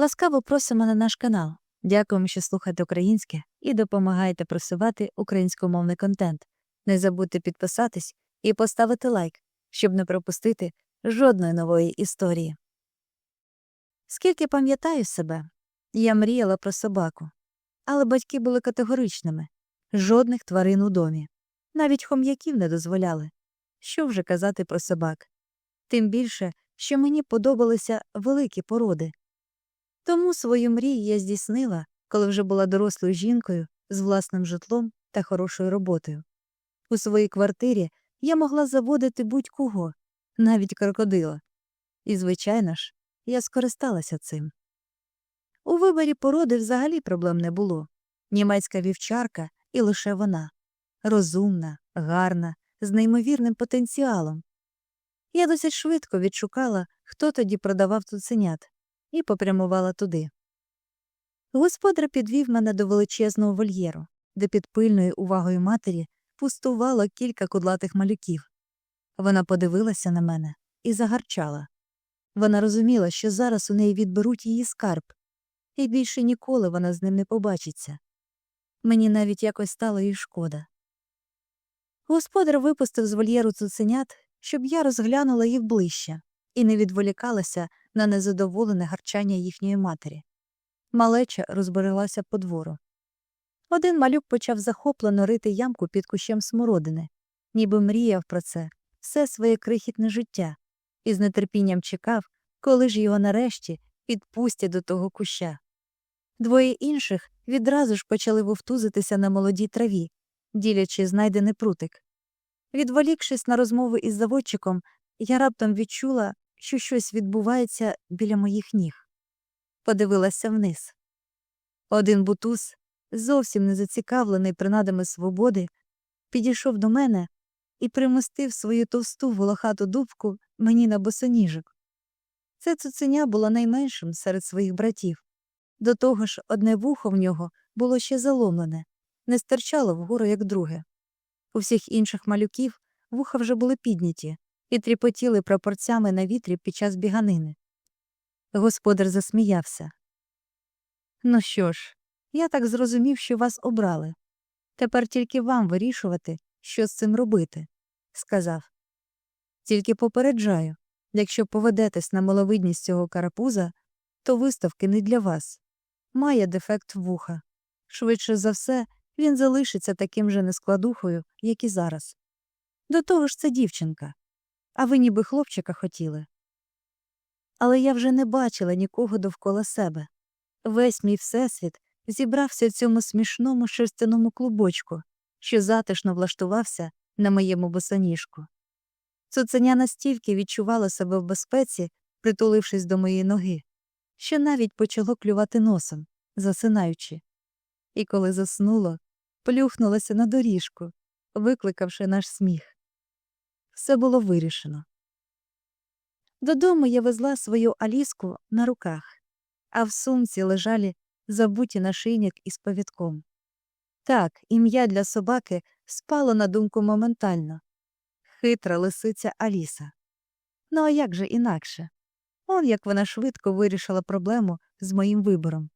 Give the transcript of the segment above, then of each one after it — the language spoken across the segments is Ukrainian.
Ласкаво просимо на наш канал. Дякуємо, що слухаєте українське і допомагаєте просувати українськомовний контент. Не забудьте підписатись і поставити лайк, щоб не пропустити жодної нової історії. Скільки пам'ятаю себе, я мріяла про собаку, але батьки були категоричними жодних тварин у домі. Навіть хом'яків не дозволяли. Що вже казати про собак? Тим більше, що мені подобалися великі породи. Тому свою мрію я здійснила, коли вже була дорослою жінкою з власним житлом та хорошою роботою. У своїй квартирі я могла заводити будь-кого, навіть крокодила. І, звичайно ж, я скористалася цим. У виборі породи взагалі проблем не було. Німецька вівчарка і лише вона розумна, гарна, з неймовірним потенціалом. Я досить швидко відшукала, хто тоді продавав цуценят, і попрямувала туди. Господар підвів мене до величезного вольєру, де під пильною увагою матері пустувало кілька кудлатих малюків. Вона подивилася на мене і загарчала. Вона розуміла, що зараз у неї відберуть її скарб, і більше ніколи вона з ним не побачиться. Мені навіть якось стало їй шкода. Господар випустив з вольєру цуценят, щоб я розглянула їх ближче і не відволікалася на незадоволене гарчання їхньої матері. Малеча розбереглася по двору. Один малюк почав захоплено рити ямку під кущем смородини, ніби мріяв про це все своє крихітне життя, і з нетерпінням чекав, коли ж його нарешті підпустять до того куща. Двоє інших відразу ж почали вовтузитися на молодій траві, ділячи знайдений прутик. Відволікшись на розмову із заводчиком, я раптом відчула, що щось відбувається біля моїх ніг. Подивилася вниз. Один бутуз, зовсім не зацікавлений принадами свободи, підійшов до мене і примостив свою товсту волохату дубку мені на босоніжок. Це цуценя було найменшим серед своїх братів. До того ж, одне вухо в нього було ще заломлене, не стирчало вгору, як друге. У всіх інших малюків вуха вже були підняті і тріпотіли прапорцями на вітрі під час біганини. Господар засміявся. Ну що ж, я так зрозумів, що вас обрали. Тепер тільки вам вирішувати, що з цим робити, сказав. Тільки попереджаю якщо поведетесь на маловидність цього карапуза, то виставки не для вас. Має дефект вуха. Швидше за все, він залишиться таким же нескладухою, як і зараз. До того ж, це дівчинка. А ви ніби хлопчика хотіли. Але я вже не бачила нікого довкола себе. Весь мій всесвіт зібрався в цьому смішному шерстяному клубочку, що затишно влаштувався на моєму босоніжку. Цуценя настільки відчувала себе в безпеці, притулившись до моєї ноги, що навіть почало клювати носом, засинаючи. І коли заснуло, плюхнулося на доріжку, викликавши наш сміх. Все було вирішено. Додому я везла свою Аліску на руках, а в сумці лежали забуті нашийник із повідком. Так, ім'я для собаки спало на думку моментально хитра лисиця Аліса. Ну а як же інакше? Он як вона швидко вирішила проблему з моїм вибором.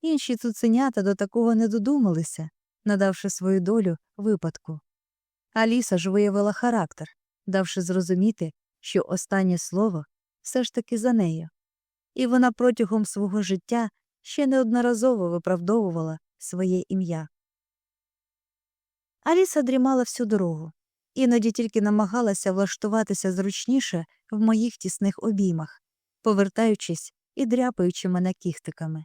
Інші цуценята до такого не додумалися, надавши свою долю випадку. Аліса ж виявила характер, давши зрозуміти, що останнє слово все ж таки за нею, і вона протягом свого життя ще неодноразово виправдовувала своє ім'я. Аліса дрімала всю дорогу, іноді тільки намагалася влаштуватися зручніше в моїх тісних обіймах, повертаючись і дряпаючи мене кіхтиками.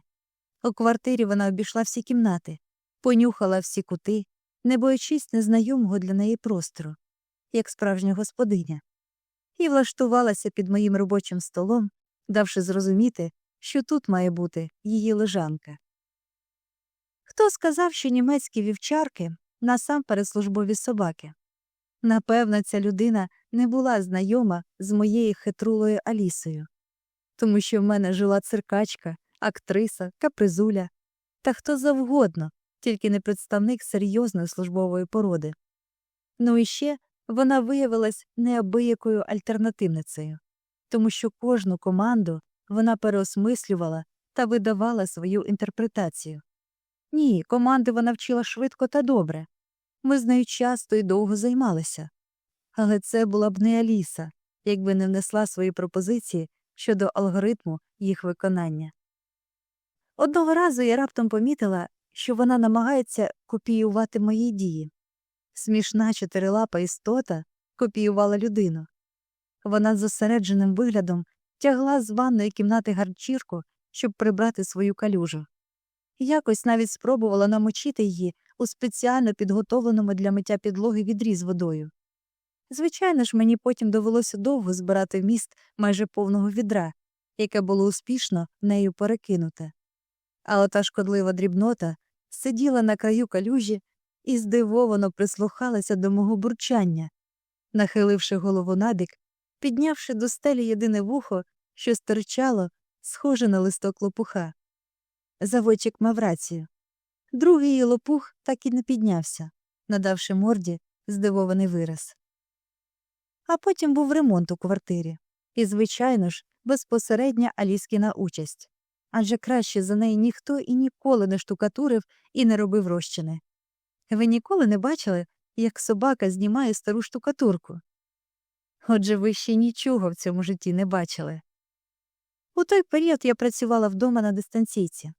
У квартирі вона обійшла всі кімнати, понюхала всі кути, не боячись незнайомого для неї простору, як справжня господиня, і влаштувалася під моїм робочим столом, давши зрозуміти, що тут має бути її лежанка. Хто сказав, що німецькі вівчарки насамперед службові собаки? Напевно, ця людина не була знайома з моєю хитрулою Алісою, тому що в мене жила циркачка, актриса, капризуля та хто завгодно, тільки не представник серйозної службової породи. Ну і ще вона виявилась неабиякою альтернативницею, тому що кожну команду вона переосмислювала та видавала свою інтерпретацію. Ні, команди вона вчила швидко та добре. Ми з нею часто і довго займалися. Але це була б не Аліса, якби не внесла свої пропозиції щодо алгоритму їх виконання. Одного разу я раптом помітила, що вона намагається копіювати мої дії. Смішна чотирилапа істота копіювала людину. Вона з зосередженим виглядом тягла з ванної кімнати гарчірку, щоб прибрати свою калюжу. Якось навіть спробувала намочити її у спеціально підготовленому для миття підлоги відрі з водою. Звичайно ж, мені потім довелося довго збирати вміст майже повного відра, яке було успішно нею перекинуте. А ота шкодлива дрібнота сиділа на краю калюжі і здивовано прислухалася до мого бурчання, нахиливши голову набік, піднявши до стелі єдине вухо, що стирчало, схоже на листок лопуха. Заводчик мав рацію. Другий її лопух так і не піднявся, надавши морді здивований вираз. А потім був ремонт у квартирі. І, звичайно ж, безпосередня Аліскіна участь. Адже краще за неї ніхто і ніколи не штукатурив і не робив розчини. Ви ніколи не бачили, як собака знімає стару штукатурку? Отже, ви ще нічого в цьому житті не бачили. У той період я працювала вдома на дистанційці.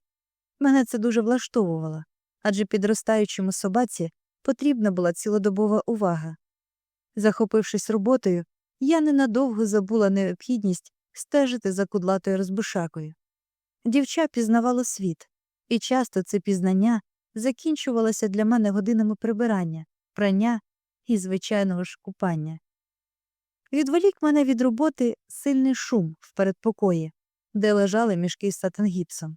Мене це дуже влаштовувало, адже підростаючому собаці потрібна була цілодобова увага. Захопившись роботою, я ненадовго забула необхідність стежити за кудлатою розбушакою. Дівча пізнавало світ, і часто це пізнання закінчувалося для мене годинами прибирання, прання і звичайного ж купання. Відволік мене від роботи сильний шум в передпокої, де лежали мішки з сатангіпсом.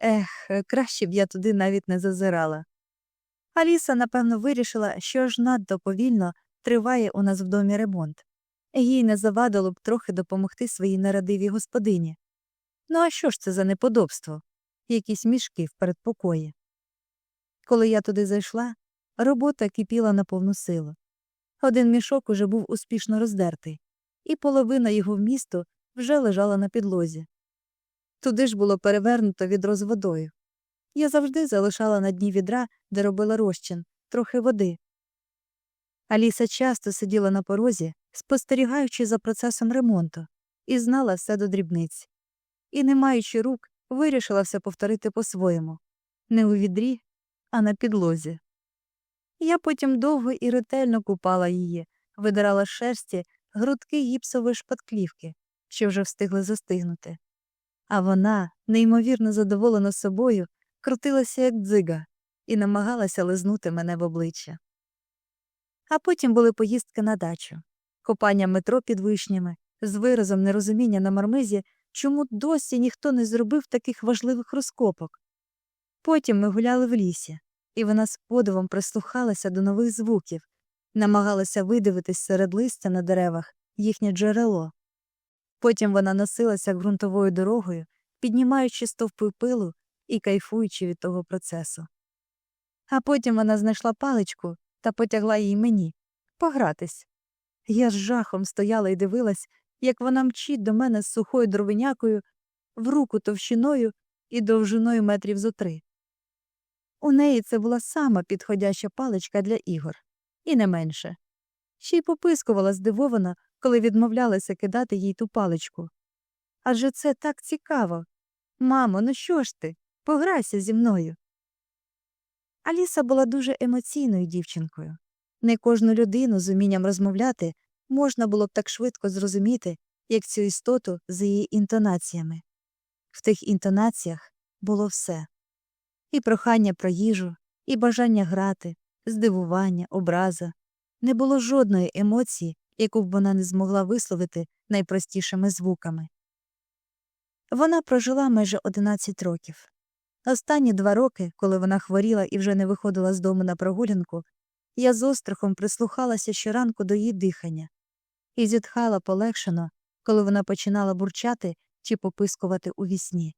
Ех, краще б я туди навіть не зазирала. Аліса, напевно, вирішила, що ж надто повільно триває у нас в домі ремонт. Їй не завадило б трохи допомогти своїй нерадивій господині. Ну а що ж це за неподобство? Якісь мішки в передпокої. Коли я туди зайшла, робота кипіла на повну силу. Один мішок уже був успішно роздертий, і половина його вмісту вже лежала на підлозі. Туди ж було перевернуто відро з водою. Я завжди залишала на дні відра, де робила розчин, трохи води. Аліса часто сиділа на порозі, спостерігаючи за процесом ремонту, і знала все до дрібниць. І, не маючи рук, вирішила все повторити по-своєму не у відрі, а на підлозі. Я потім довго і ретельно купала її, видирала шерсті грудки гіпсової шпатклівки, що вже встигли застигнути. А вона, неймовірно задоволена собою, крутилася як дзига і намагалася лизнути мене в обличчя. А потім були поїздки на дачу, копання метро під вишнями, з виразом нерозуміння на мармизі, чому досі ніхто не зробив таких важливих розкопок. Потім ми гуляли в лісі, і вона з подивом прислухалася до нових звуків, намагалася видивитись серед листя на деревах їхнє джерело. Потім вона носилася ґрунтовою дорогою, піднімаючи стовпи пилу і кайфуючи від того процесу. А потім вона знайшла паличку та потягла її мені погратись. Я з жахом стояла і дивилась, як вона мчить до мене з сухою дровинякою, в руку товщиною і довжиною метрів зо три. У неї це була сама підходяща паличка для ігор, і не менше. Ще й попискувала здивовано, коли відмовлялася кидати їй ту паличку. Адже це так цікаво. Мамо, ну що ж ти? Пограйся зі мною. Аліса була дуже емоційною дівчинкою. Не кожну людину з умінням розмовляти можна було б так швидко зрозуміти, як цю істоту з її інтонаціями. В тих інтонаціях було все і прохання про їжу, і бажання грати, здивування, образа. Не було жодної емоції, яку б вона не змогла висловити найпростішими звуками. Вона прожила майже 11 років. Останні два роки, коли вона хворіла і вже не виходила з дому на прогулянку, я з острахом прислухалася щоранку до її дихання і зітхала полегшено, коли вона починала бурчати чи попискувати у вісні.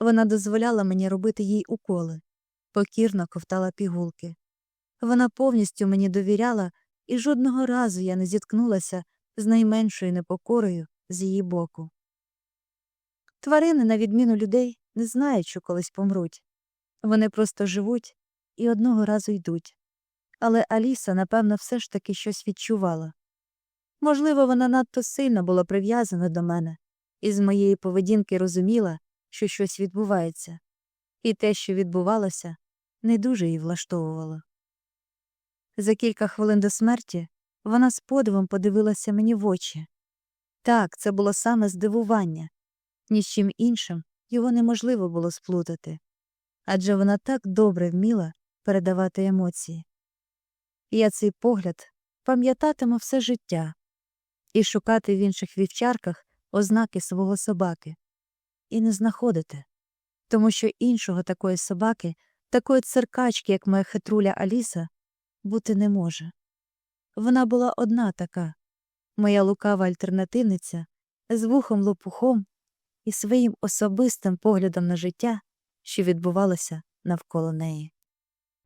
Вона дозволяла мені робити їй уколи, покірно ковтала пігулки. Вона повністю мені довіряла, і жодного разу я не зіткнулася з найменшою непокорою з її боку. Тварини, на відміну людей, не знають, що колись помруть. Вони просто живуть і одного разу йдуть. Але Аліса, напевно, все ж таки щось відчувала. Можливо, вона надто сильно була прив'язана до мене, і з моєї поведінки розуміла, що щось відбувається, і те, що відбувалося, не дуже її влаштовувало. За кілька хвилин до смерті вона з подивом подивилася мені в очі. Так, це було саме здивування, ні з чим іншим його неможливо було сплутати, адже вона так добре вміла передавати емоції. Я цей погляд пам'ятатиму все життя і шукати в інших вівчарках ознаки свого собаки, і не знаходити, тому що іншого такої собаки, такої циркачки, як моя хитруля Аліса, бути не може. Вона була одна така, моя лукава альтернативниця, з вухом лопухом і своїм особистим поглядом на життя, що відбувалося навколо неї.